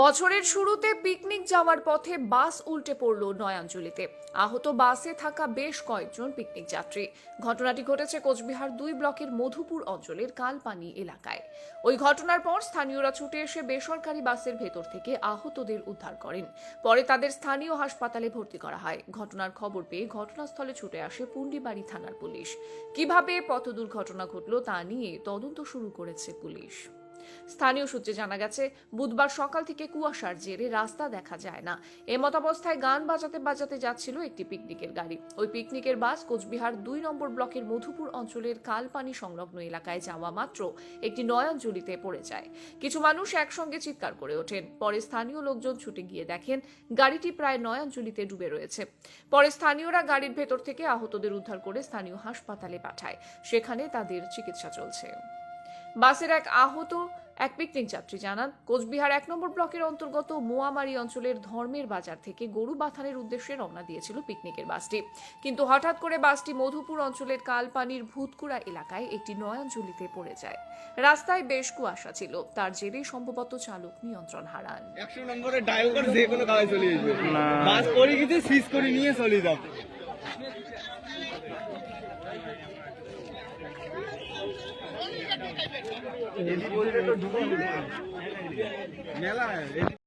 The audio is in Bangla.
বছরের শুরুতে পিকনিক যাওয়ার পথে বাস উল্টে পড়ল নয়াঞ্জলিতে। আহত বাসে থাকা বেশ কয়েকজন পিকনিক যাত্রী। ঘটনাটি ঘটেছে কোচবিহার দুই ব্লকের মধুপুর অঞ্চলের কালপানি এলাকায়। ওই ঘটনার পর স্থানীয়রা ছুটে এসে বেসরকারি বাসের ভেতর থেকে আহতদের উদ্ধার করেন। পরে তাদের স্থানীয় হাসপাতালে ভর্তি করা হয়। ঘটনার খবর পেয়ে ঘটনাস্থলে ছুটে আসে পুন্ডিবাড়ি থানার পুলিশ। কীভাবে পথ দুর্ঘটনা ঘটল তা নিয়ে তদন্ত শুরু করেছে পুলিশ। স্থানীয় সূত্রে জানা গেছে, বুধবার সকাল থেকে কুয়াশার জেরে রাস্তা দেখা যায় না। এমতাবস্থায় গান বাজাতে বাজাতে যাচ্ছিল একটি পিকনিকের গাড়ি। ওই পিকনিকের বাস কোচবিহার দুই নম্বর ব্লকের মধুপুর অঞ্চলের কালপানি সংলগ্ন এলাকায় যাওয়া মাত্র একটি নয়নজলিতে পড়ে যায়। কিছু মানুষ একসঙ্গে চিৎকার করে ওঠেন। পরে স্থানীয় লোকজন ছুটে গিয়ে দেখেন, গাড়িটি প্রায় নয়নজলিতে ডুবে রয়েছে। পরে স্থানীয়রা গাড়ির ভেতর থেকে আহতদের উদ্ধার করে স্থানীয় হাসপাতালে পাঠায়। সেখানে তাদের চিকিৎসা চলছে। বাসের এক আহত এক পিকনিক যাত্রী জানান, কোচবিহার এক নম্বর ব্লকের অন্তর্গত মোয়ামারি অঞ্চলের ধর্মের বাজার থেকে গরু বাথানের উদ্দেশ্যে রওনা দিয়েছিল পিকনিকের বাসটি। কিন্তু হঠাৎ করে বাসটি মধুপুর অঞ্চলের কালপানির ভূতকুড়া এলাকায় একটি নয়নজুলিতে পড়ে যায়। রাস্তায় বেশ কুয়াশা ছিল। তার জেরেই সম্ভবত চালক নিয়ন্ত্রণ হারান। একশো যে কোনো কাজে বাস করে চলে যাবে। মেলা